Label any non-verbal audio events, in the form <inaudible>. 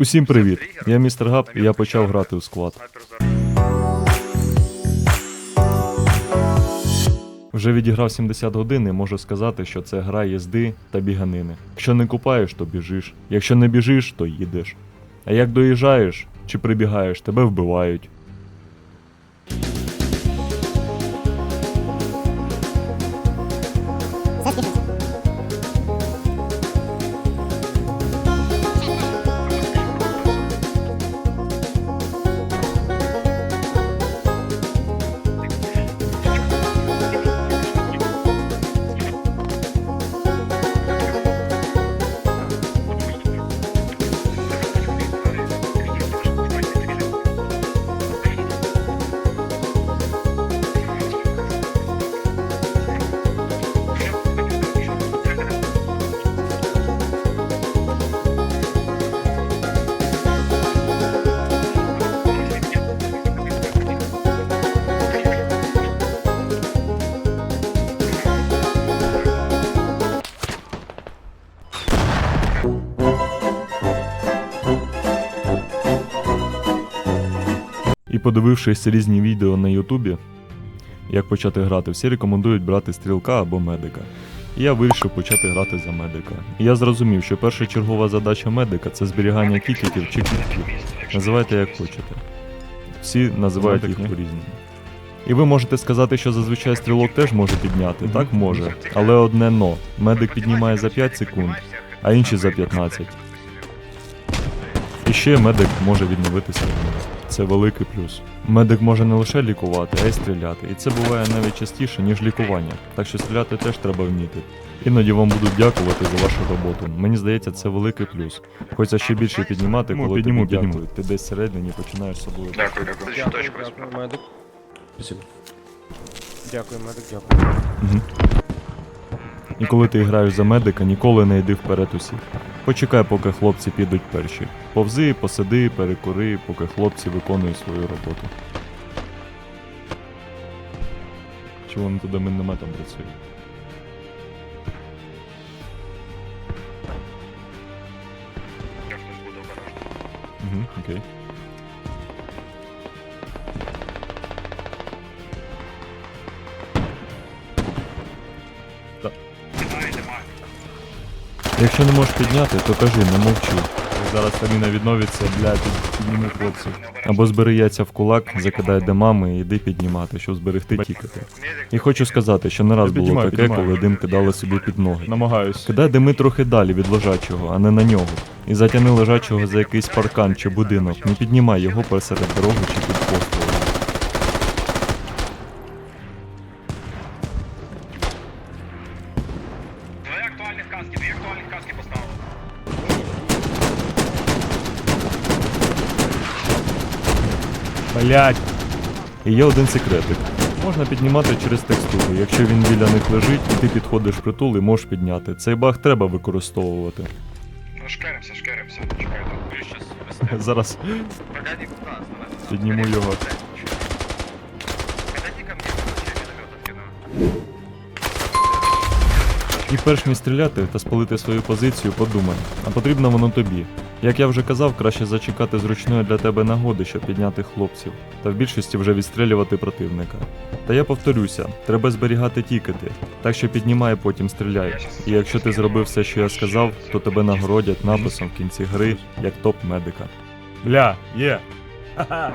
Усім привіт! Я містер Габ, і я почав грати у склад. Вже відіграв 70 годин і можу сказати, що це гра їзди та біганини. Якщо не купаєш, то біжиш. Якщо не біжиш, то їдеш. А як доїжджаєш чи прибігаєш, тебе вбивають. І подивившись різні відео на Ютубі, як почати грати, всі рекомендують брати стрілка або медика. І я вирішив почати грати за медика. І я зрозумів, що першочергова задача медика це зберігання тікетів чи квітків. Називайте як хочете. Всі називають їх по-різному. І ви можете сказати, що зазвичай стрілок теж може підняти. Так може. Але одне но. Медик піднімає за 5 секунд, а інші за 15. Ще медик може відновити стаміну. Це великий плюс. Медик може не лише лікувати, а й стріляти. І це буває навіть частіше, ніж лікування. Так що стріляти теж треба вміти. Іноді вам будуть дякувати за вашу роботу. Мені здається, це великий плюс. Хочеться ще більше піднімати, коли підніму, тобі підніму. дякують. Ти десь всередині починаєш з собою. Дякую, дякую. Дякую, точку дякую, медик. Дякую, медик, дякую. Мгм. І коли ти граєш за медика, ніколи не йди вперед усіх. Почекай, поки хлопці підуть перші. Повзи, посиди, перекури, поки хлопці виконують свою роботу. Чи вони туди мінометом працюють? Угу, окей. Якщо не можеш підняти, то кажи, не мовчи. Зараз Таміна відновиться, бля, під- підніму хлопців. Або збери яйця в кулак, закидай димами і йди піднімати, щоб зберегти тікати. І хочу сказати, що не раз було Піднімаю, таке, піднімаю. коли дим кидали собі під ноги. Намагаюсь. Кидай дими трохи далі від лежачого, а не на нього. І затяни лежачого за якийсь паркан чи будинок. Не піднімай його посеред дороги чи під Блять. І є один секретик. Можна піднімати через текстуру. Якщо він біля них лежить, і ти підходиш в притул і можеш підняти. Цей баг треба використовувати. Ну, шкеримося, шкеримося. Чекайте. <laughs> Зараз Погоди, підніму його. І перш ніж стріляти та спалити свою позицію, подумай, а потрібно воно тобі. Як я вже казав, краще зачекати зручної для тебе нагоди, щоб підняти хлопців, та в більшості вже відстрілювати противника. Та я повторюся, треба зберігати тікети, так що піднімай, потім стріляй. І якщо ти зробив все, що я сказав, то тебе нагородять написом в кінці гри як топ медика. Бля, є. Ха-ха.